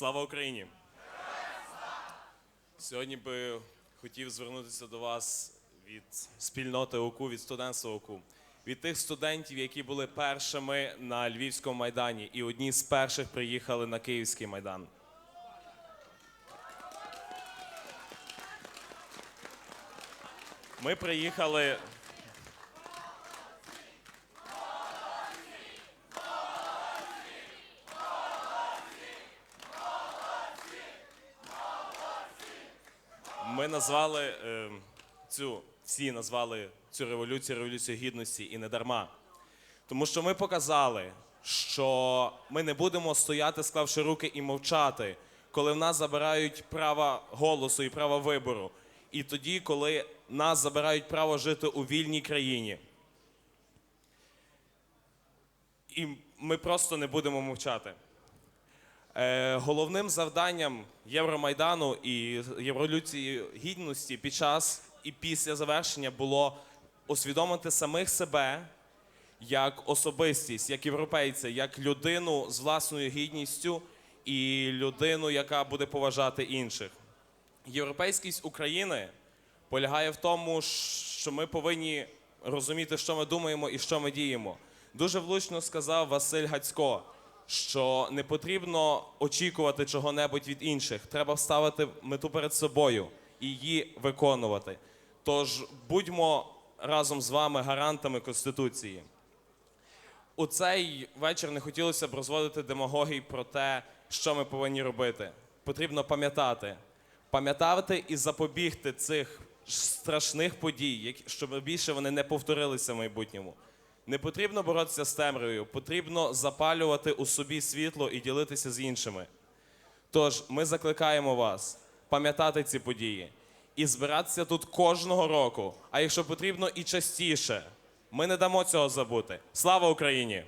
Слава Україні! Сьогодні би хотів звернутися до вас від спільноти ОКУ, від студентства ОКУ, від тих студентів, які були першими на Львівському майдані, і одні з перших приїхали на Київський майдан. Ми приїхали. Ми назвали е, цю, всі назвали цю революцію революцією гідності і не дарма. Тому що ми показали, що ми не будемо стояти, склавши руки і мовчати, коли в нас забирають право голосу і право вибору. І тоді, коли нас забирають право жити у вільній країні. І ми просто не будемо мовчати. Е, головним завданням Євромайдану і Революції Гідності під час і після завершення було усвідомити самих себе як особистість, як європейця, як людину з власною гідністю і людину, яка буде поважати інших. Європейськість України полягає в тому, що ми повинні розуміти, що ми думаємо і що ми діємо. Дуже влучно сказав Василь Гацько, що не потрібно очікувати чого-небудь від інших. Треба ставити мету перед собою і її виконувати. Тож будьмо разом з вами гарантами Конституції. У цей вечір не хотілося б розводити демагогій про те, що ми повинні робити. Потрібно пам'ятати, пам'ятати і запобігти цих страшних подій, щоб більше вони не повторилися в майбутньому. Не потрібно боротися з темрявою, потрібно запалювати у собі світло і ділитися з іншими. Тож ми закликаємо вас пам'ятати ці події і збиратися тут кожного року, а якщо потрібно, і частіше. Ми не дамо цього забути. Слава Україні!